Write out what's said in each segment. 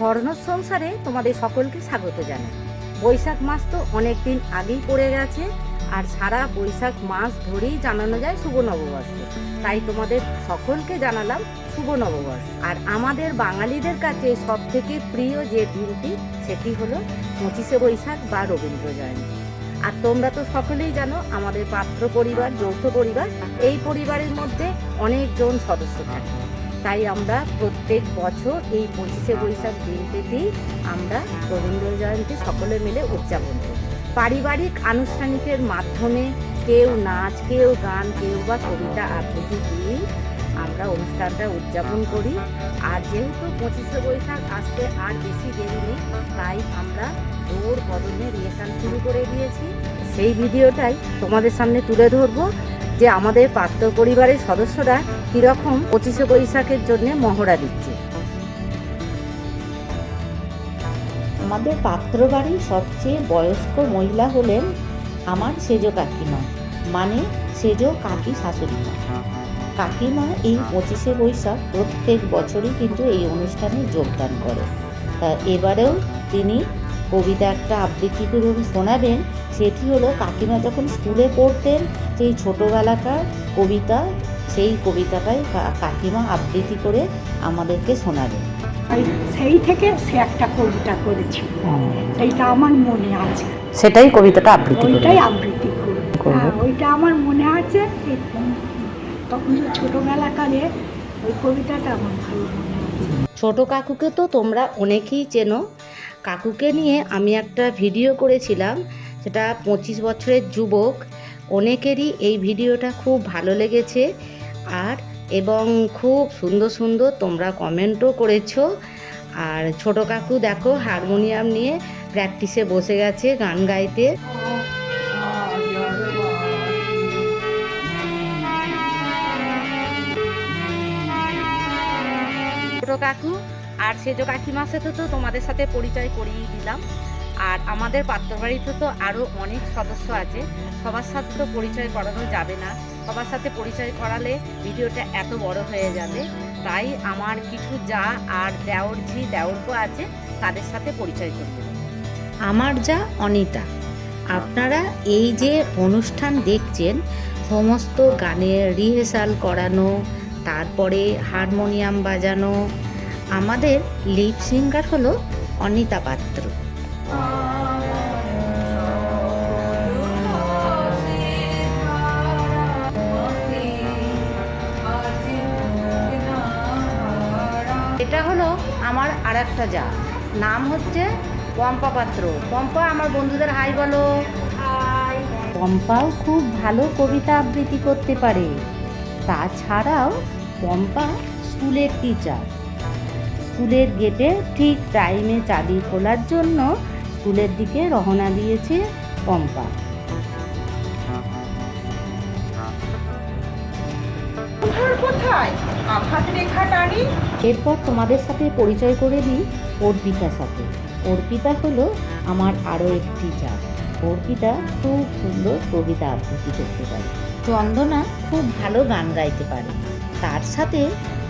স্বর্ণ সংসারে তোমাদের সকলকে স্বাগত জানাই। বৈশাখ মাস তো অনেক দিন আগেই পড়ে গেছে, আর সারা বৈশাখ মাস ধরেই জানানো যায় শুভ নববর্ষ। তাই তোমাদের সকলকে জানালাম শুভ নববর্ষ। আর আমাদের বাঙালিদের কাছে সব থেকে প্রিয় যে দিনটি, সেটি হলো পঁচিশে বৈশাখ বা রবীন্দ্র জয়ন্তী। আর তোমরা তো সকলেই জানো, আমাদের পাত্র পরিবার, যৌথ পরিবার, এই পরিবারের মধ্যে অনেকজন সদস্য থাকে। তাই আমরা প্রত্যেক বছর এই পঁচিশে বৈশাখ দিনটিতেই আমরা রবীন্দ্র জয়ন্তী সকলে মিলে উদযাপন করি। পারিবারিক আনুষ্ঠানিকের মাধ্যমে কেউ নাচ, কেউ গান, কেউ বা কবিতা আবৃত্তি দিয়েই আমরা অনুষ্ঠানটা উদযাপন করি। আর যেহেতু পঁচিশে বৈশাখ আসতে আর বেশি দেরি নেই, তাই আমরা জোর কদমে রিয়েশন শুরু করে দিয়েছি। সেই ভিডিওটাই তোমাদের সামনে তুলে ধরবো। যে আমাদের পাত্র পরিবারের সদস্যরা কীরকম পঁচিশে বৈশাখের জন্য মহড়া দিচ্ছে। আমাদের পাত্র বাড়ির সবচেয়ে বয়স্ক মহিলা হলেন আমার সেজ কাকিমা মানে সেজ কাকি শাশুড়ি কাকিমা এই পঁচিশে বৈশাখ প্রত্যেক বছরই কিন্তু এই অনুষ্ঠানে যোগদান করে। তা এবারেও তিনি কবিতা একটা আবৃত্তি করে শোনাবেন সেটি হলো কাকিমা যখন স্কুলে পড়তেন সেই ছোটোবেলাকার কবিতা সেই কবিতাটাই কাকিমা আবৃত্তি করে আমাদেরকে শোনাবেন। সেই থেকে সে একটা কবিতা করেছিল সেইটা আমার মনে আছে। সেটাই কবিতাটা আবৃত্তি ওইটাই আবৃত্তি। হ্যাঁ ওইটা আমার মনে আছে। তখন ছোটোবেলাকারে ওই কবিতাটা আমার ভালো মনে আছে। ছোট কাকুকে তো তোমরা অনেকেই চেনো। কাকুকে নিয়ে আমি একটা ভিডিও করেছিলাম, সেটা পঁচিশ বছরের যুবক। অনেকেরই এই ভিডিওটা খুব ভালো লেগেছে। আর, এবং খুব সুন্দর সুন্দর তোমরা কমেন্টও করেছ। আর ছোট কাকু দেখো, হারমোনিয়াম নিয়ে প্র্যাকটিসে বসে গেছে গান গাইতে। ছোট কাকু আর সেজ কাকিমার সাথে তো তোমাদের সাথে পরিচয় করিয়ে দিলাম। আর আমাদের পাত্রবাড়িতে তো আরও অনেক সদস্য আছে। সবার সাথে তো পরিচয় করানো যাবে না। সবার সাথে পরিচয় করালে ভিডিওটা এত বড় হয়ে যাবে। তাই আমার কিছু যা আর দেওর ঝি দেওরকো আছে, তাদের সাথে পরিচয় করব। আমার যা অনিতা। আপনারা এই যে অনুষ্ঠান দেখছেন, সমস্ত গানের রিহার্সাল করানো, তারপরে হারমোনিয়াম বাজানো আমাদের লিপ সিঙ্গার হলো অনিতা পাত্র। এটা হলো আমার আর একটা যা। নাম হচ্ছে পম্পা পাত্র। পম্পা, আমার বন্ধুদের হাই বলো। পম্পাও খুব ভালো কবিতা আবৃত্তি করতে পারে। তাছাড়াও পম্পা স্কুলের টিচার স্কুলের গেটে ঠিক টাইমে চাবি খোলার জন্য স্কুলের দিকে রওনা দিয়েছে পম্পা। এরপর তোমাদের সাথে পরিচয় করে দিই অর্পিতার সাথে। অর্পিতা হলো আমার আরও একটি যা অর্পিতা খুব সুন্দর কবিতা আবৃত্তি করতে পারে। চন্দনা খুব ভালো গান গাইতে পারে। তার সাথে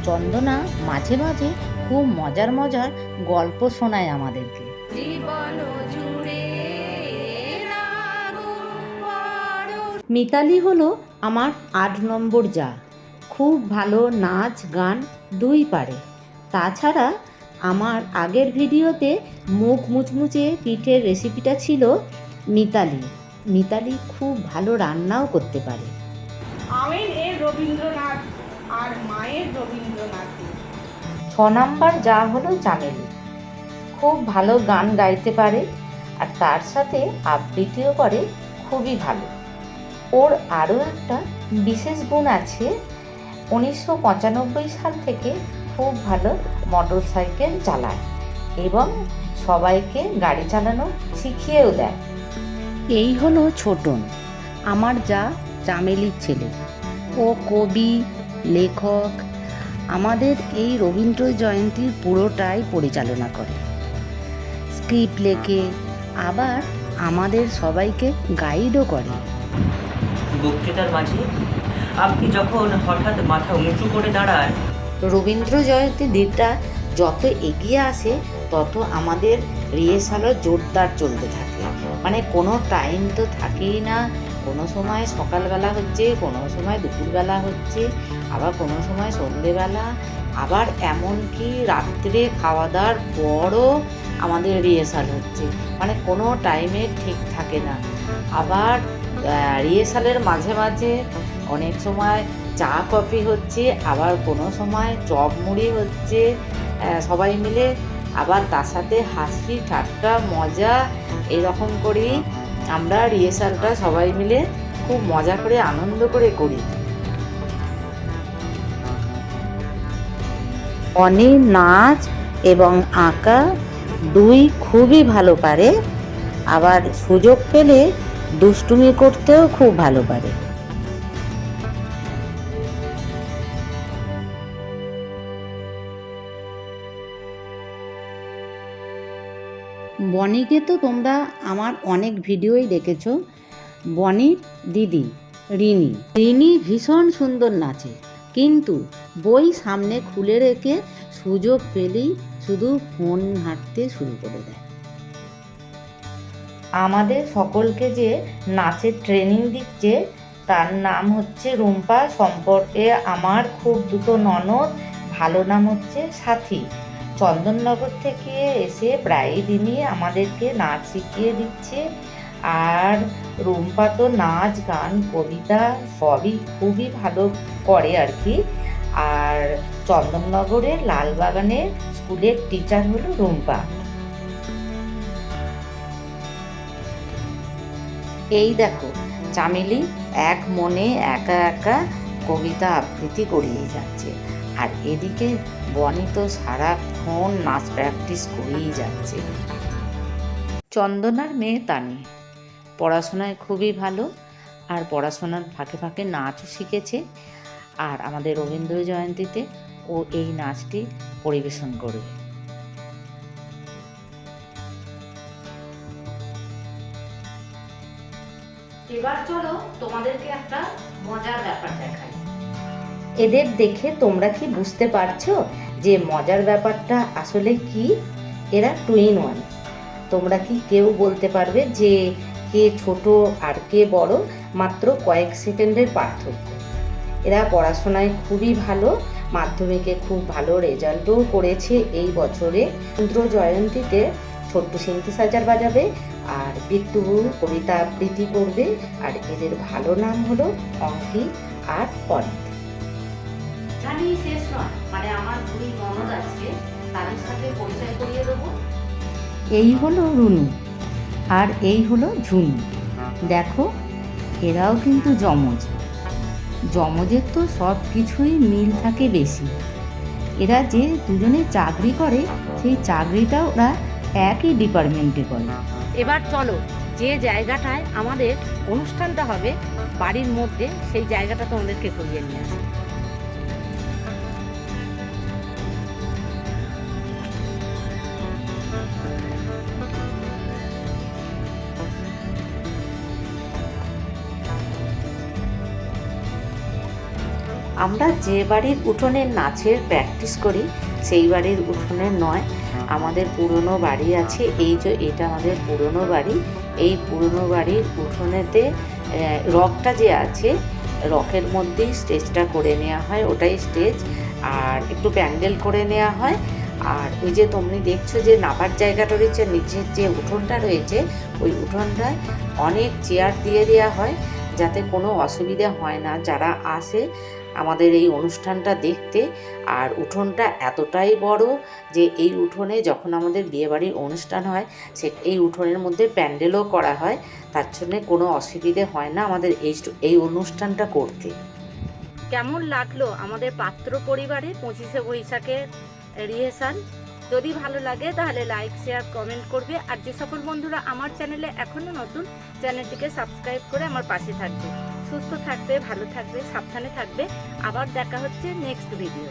চন্দনা মাঝে মাঝে খুব মজার মজার গল্প শোনায় আমাদেরকে। মিতালি হলো আমার আট নম্বর যা। খুব ভালো নাচ গান দুই পারে। তাছাড়া আমার আগের ভিডিওতে মুখ মুচমুচে পিঠের রেসিপিটা ছিল মিতালি। মিতালি খুব ভালো রান্নাও করতে পারে। আমের এর রবীন্দ্রনাথ আর মায়ের রবীন্দ্রনাথের নাম্বার যা হলো চামেলি খুব ভালো গান গাইতে পারে আর তার সাথে আবৃত্তিও করে খুবই ভালো। ওর আরও একটা বিশেষ গুণ আছে, উনিশশো পঁচানব্বই সাল থেকে খুব ভালো মোটর সাইকেল চালায় এবং সবাইকে গাড়ি চালানো শিখিয়েও দেয়। এই হলো ছোটন, আমার যা চামেলির ছেলে। ও কবি, লেখক আমাদের এই রবীন্দ্র জয়ন্তীর পুরোটাই পরিচালনা করে। স্ক্রিপ্ট লেখে আবার আমাদের সবাইকে গাইডও করে। বক্তৃতার মাঝে আপনি যখন হঠাৎ মাথা উঁচু করে দাঁড়ান রবীন্দ্র জয়ন্তী দিনটা যত এগিয়ে আসে তত আমাদের রিহার্সালও জোরদার চলতে থাকে। মানে কোনো টাইম তো থাকেই না। কোনো সময় সকালবেলা হচ্ছে কোনো সময় দুপুরবেলা হচ্ছে। আবার কোনো সময় সন্ধেবেলা, আবার এমনকি রাত্রে খাওয়া দাওয়ার পরও আমাদের রিহার্সাল হচ্ছে। মানে কোনো টাইমে ঠিক থাকে না। আবার রিহার্সালের মাঝে মাঝে অনেক সময় চা কফি হচ্ছে, আবার কোনো সময় চপ মুড়ি হচ্ছে সবাই মিলে। আবার তার সাথে হাসি, ঠাট্টা, মজা এরকম করেই আমরা রিহার্সালটা সবাই মিলে খুব মজা করে, আনন্দ করে করি। অনেক নাচ এবং আঁকা দুই খুবই ভালো পারে। আবার সুযোগ পেলে দুষ্টুমি করতেও খুব ভালো পারে। বনিকে তো তোমরা আমার অনেক ভিডিওই দেখেছ। বনির দিদি, রিনি। রিনি ভীষণ সুন্দর নাচে। কিন্তু বই সামনে খুলে রেখে সুযোগ পেলেই শুধু ফোন ঘাঁটতে শুরু করে দেয়। আমাদের সকলকে যে নাচের ট্রেনিং দিচ্ছে, তার নাম হচ্ছে রুম্পা সম্পর্কে আমার খুব দুটো ননদ, ভালো নাম হচ্ছে সাথী। চন্দননগর থেকে এসে প্রায় দিনই আমাদেরকে নাচ শিখিয়ে দিচ্ছে। আর রুম্পা তো নাচ, গান, কবিতা সবই খুবই ভালো করে আর কি। আর চন্দননগরের লালবাগানের স্কুলের টিচার হলো রুম্পা। এই দেখো, চামেলি এক মনে একা একা কবিতা আবৃত্তি করিয়ে যাচ্ছে। আর এদিকে বনি তো সারাক্ষণ নাচ প্র্যাকটিস করেই যাচ্ছে। চন্দনার মেয়ে তানি। পড়াশোনায় খুবই ভালো আর পড়াশোনার ফাঁকে ফাঁকে নাচও শিখেছে। আর আমাদের রবীন্দ্র জয়ন্তীতে ও এই নাচটি পরিবেশন করবে। এবার চলো তোমাদেরকে একটা মজার ব্যাপার দেখাই। এদের দেখে তোমরা কি বুঝতে পারছ যে মজার ব্যাপারটা আসলে কি? এরা টুইন ওয়ান। তোমরা কি কেউ বলতে পারবে যে কে ছোট আর কে বড় মাত্র কয়েক সেকেন্ডের পার্থক্য। এরা পড়াশোনায় খুবই ভালো মাধ্যমিকে খুব ভালো রেজাল্টও করেছে এই বছরে। রবীন্দ্র জয়ন্তীতে ছোট্ট সিন্থেসাইজার বাজাবে আর বিট্টু কবিতা আবৃত্তি করবে আর এদের ভালো নাম হলো অঙ্কি আর অনিত জানি শেষ নয় মানে আমার দুই ননদ আছে তাদের সাথে পরিচয় করিয়ে দেবো। এই হলো রুনু। আর এই হলো ঝুনু দেখো, এরাও কিন্তু যমজ। যমজের তো সব কিছুই মিল থাকে বেশি। এরা যে দুজনে চাকরি করে, সেই চাকরিটা ওরা একই ডিপার্টমেন্টে করে। এবার চলো, যে জায়গাটায় আমাদের অনুষ্ঠানটা হবে, বাড়ির মধ্যে সেই জায়গাটা তোমাদেরকে করিয়ে নিয়ে আসি। আমরা যে বাড়ির উঠোনের নাচের প্র্যাকটিস করি, সেই বাড়ির উঠোনের নয়, আমাদের পুরনো বাড়ি আছে, এই যে এটা আমাদের পুরনো বাড়ি, এই পুরনো বাড়ির উঠোনেতে রকটা যে আছে, রকের মধ্যেই স্টেজটা করে নেওয়া হয়, ওটাই স্টেজ, আর একটু প্যান্ডেল করে নেওয়া হয়, আর ওই যে তোমরা দেখছ যে নাবার জায়গাটা রয়েছে, নিচের যে উঠোনটা রয়েছে, ওই উঠোনটায় অনেক চেয়ার দিয়ে দেওয়া হয়, যাতে কোনো অসুবিধা হয় না, যারা আসে আমাদের এই অনুষ্ঠানটা দেখতে আর উঠোনটা এতটাই বড় যে এই উঠোনে যখন আমাদের বিয়েবাড়ির অনুষ্ঠান হয়, সে এই উঠোনের মধ্যে প্যান্ডেলও করা হয়। তার জন্যে কোনো অসুবিধে হয় না আমাদের এই এই অনুষ্ঠানটা করতে। কেমন লাগল আমাদের পাত্র পরিবারে পঁচিশে বৈশাখের রিহার্সাল যদি ভালো লাগে তাহলে লাইক শেয়ার কমেন্ট করবে। আর যে সকল বন্ধুরা আমার চ্যানেলে এখনও নতুন চ্যানেলটিকে সাবস্ক্রাইব করে আমার পাশে থাকবে। সুস্থ থাকবে ভালো থাকবে সাবধানে থাকবে। আবার দেখা হচ্ছে নেক্সট ভিডিও